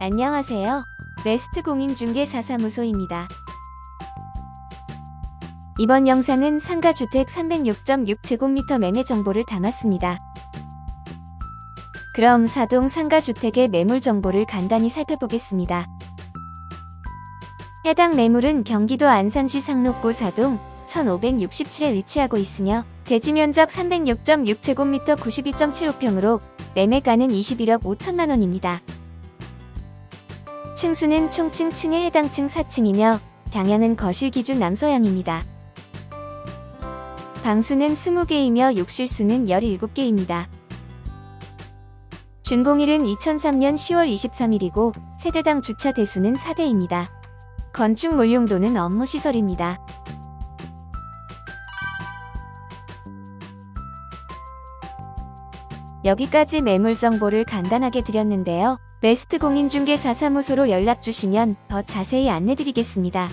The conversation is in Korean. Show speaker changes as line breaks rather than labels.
안녕하세요. 베스트 공인중개사 사무소입니다. 이번 영상은 상가주택 306.6제곱미터 매매 정보를 담았습니다. 그럼 사동 상가주택의 매물 정보를 간단히 살펴보겠습니다. 해당 매물은 경기도 안산시 상록구 사동 1567에 위치하고 있으며 대지 면적 306.6제곱미터 92.75평으로 매매가는 21억 5천만 원입니다. 층수는 총층 층에 해당 층 4층이며 방향은 거실 기준 남서향입니다. 방수는 20개이며 욕실 수는 17개입니다. 준공일은 2003년 10월 23일이고 세대당 주차 대수는 4대입니다. 건축 몰용도는 업무시설입니다. 여기까지 매물 정보를 간단하게 드렸는데요. 베스트 공인중개사 사무소로 연락 주시면 더 자세히 안내드리겠습니다.